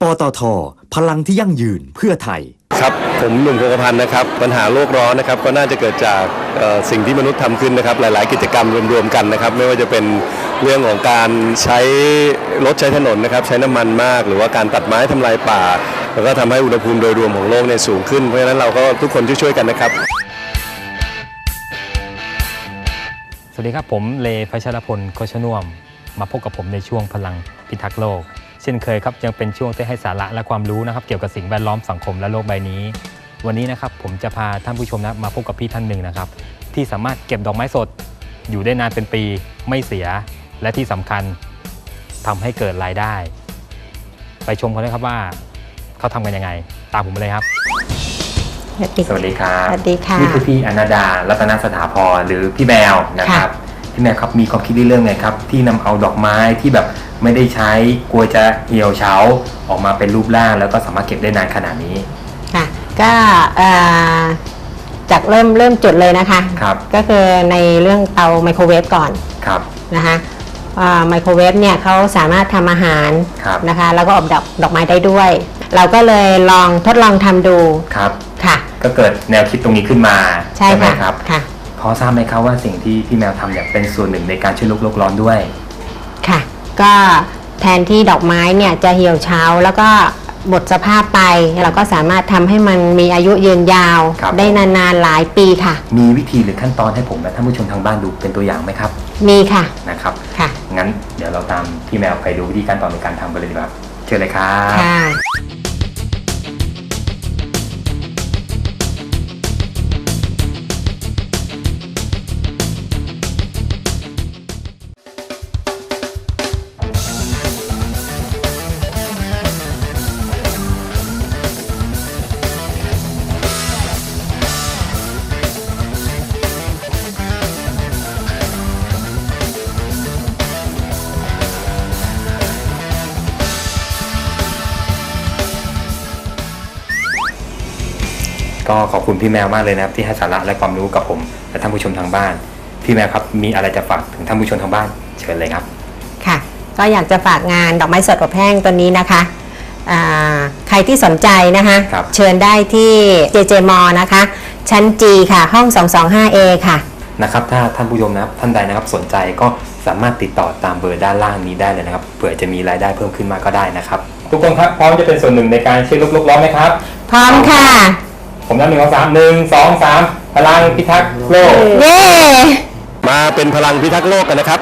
ปตท พลังที่ยั่งยืนเพื่อไทย ครับ ผมหนุ่มคงกระพันธ์นะครับ ปัญหาโลกร้อนนะครับ ก็น่าจะเกิดจากเอ่อสิ่งที่มนุษย์ทำขึ้นนะครับ หลาย ๆ กิจกรรมรวม ๆ กันนะครับ ไม่ว่าจะเป็นเรื่องของการใช้รถใช้ถนนนะครับ ใช้น้ำมันมาก หรือว่าการตัดไม้ทำลายป่า แล้วก็ทำให้อุณหภูมิโดยรวมของโลกเนี่ยสูงขึ้น เพราะฉะนั้นเราก็ทุกคนช่วยๆกันนะครับ สวัสดีครับ ผมเลพัชรพลโคชน่วม มาพบกับผมในช่วงพลังพิทักษ์โลก เช่นเคยครับยังเป็นช่วงที่ให้สาระและความรู้นะครับ เกี่ยวกับสิ่งแวดล้อมสังคมและโลกใบนี้ วันนี้นะครับผมจะพาท่านผู้ชมนะมาพบกับพี่ท่านหนึ่งนะครับ ที่สามารถเก็บดอกไม้สด อยู่ได้นานเป็นปีไม่เสีย และที่สำคัญทำให้เกิดรายได้ ไปชมกันเลยครับว่า เขาทำกันยังไง ตามผมไปเลยครับสวัสดีสวัสดีครับสวัสดีค่ะนี่คือพี่อนาดารัตนสถาพรหรือพี่แมวนะครับ พี่แมวครับมีความคิดเรื่องไงครับ ที่นำเอาดอกไม้ที่แบบไม่ได้ใช้กลัวจะเหี่ยวเฉาออกมาเป็นรูปร่าง แล้วก็สามารถเก็บได้นานขนาดนี้ค่ะก็เอ่อจากเริ่มเริ่มจุดเลยนะคะครับก็คือในเรื่องเตาไมโครเวฟก่อนครับนะคะอ่าไมโครเวฟเนี่ยเขาสามารถทำอาหารครับนะคะ แล้วก็อบดอกดอกไม้ได้ด้วย เราก็เลยลองทดลองทำดูครับค่ะ ก็เกิดแนวคิดตรงนี้ขึ้นมาใช่ไหมค่ะครับค่ะ พอทราบไหมครับว่าสิ่งที่พี่แมวทำเนี่ยเป็นส่วนหนึ่งในการช่วยโลกโลกร้อนด้วย ค่ะ ก็แทนที่ดอกไม้เนี่ยจะเหี่ยวเฉาแล้วก็หมดสภาพไป เราก็สามารถทำให้มันมีอายุยืนยาว ครับ ได้นานๆหลายปีค่ะ มีวิธีหรือขั้นตอนให้ผมและท่านผู้ชมทางบ้านดูเป็นตัวอย่างไหมครับมีค่ะนะครับ ค่ะ งั้นเดี๋ยวเราตามพี่แมวไปดูวิธีการตอนในการทำกันเลยดีกว่าครับเชิญเลยครับ ค่ะ ก็ขอบคุณพี่แมวมากเลยนะครับ ที่ให้สาระและความรู้กับผมและท่านผู้ชมทางบ้าน พี่แมวครับมีอะไรจะฝากถึงท่านผู้ชมทางบ้านเชิญเลยครับค่ะ ก็อยากจะฝากงานดอกไม้สดอบแห้งตัวนี้นะคะอ่าใครที่สนใจนะคะครับเชิญได้ที่ JJ m นะคะ ชั้น G ค่ะ ห้อง 225A ค่ะนะครับถ้าท่านผู้ชมนะครับท่านใดนะครับสนใจก็สามารถติดต่อตามเบอร์ด้านล่างนี้ได้เลยนะครับเผื่อจะมีรายได้เพิ่มขึ้นมาก็ได้นะครับ ทุกคนครับพร้อมจะเป็นส่วนหนึ่งในการช่วยโลกโลกร้อนไหมครับ พร้อมค่ะ ผมนับหนึ่งสองสามหนึ่งสองสามพลังพิทักษ์โลก เย้ มาเป็นพลังพิทักษ์โลกกันนะครับ